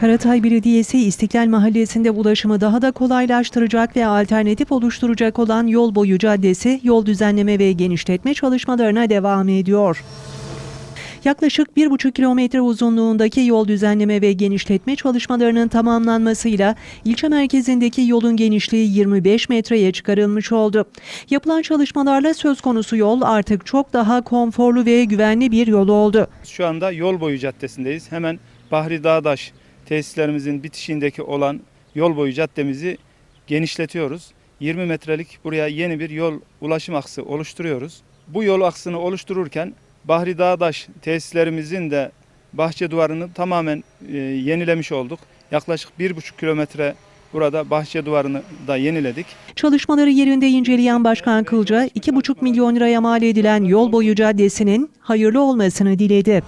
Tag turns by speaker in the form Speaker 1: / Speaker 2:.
Speaker 1: Karatay Belediyesi İstiklal Mahallesi'nde ulaşımı daha da kolaylaştıracak ve alternatif oluşturacak olan yol boyu caddesi yol düzenleme ve genişletme çalışmalarına devam ediyor. Yaklaşık 1,5 kilometre uzunluğundaki yol düzenleme ve genişletme çalışmalarının tamamlanmasıyla ilçe merkezindeki yolun genişliği 25 metreye çıkarılmış oldu. Yapılan çalışmalarla söz konusu yol artık çok daha konforlu ve güvenli bir yol oldu.
Speaker 2: Şu anda yol boyu caddesindeyiz. Hemen Bahri Dağdaş tesislerimizin bitişiğindeki olan yol boyu caddemizi genişletiyoruz. 20 metrelik buraya yeni bir yol ulaşım aksı oluşturuyoruz. Bu yol aksını oluştururken Bahri Dağdaş tesislerimizin de bahçe duvarını tamamen e, yenilemiş olduk. Yaklaşık 1,5 kilometre burada bahçe duvarını da yeniledik.
Speaker 1: Çalışmaları yerinde inceleyen Başkan Kılca, 2,5 milyon liraya mal edilen yol boyu caddesinin hayırlı olmasını diledi.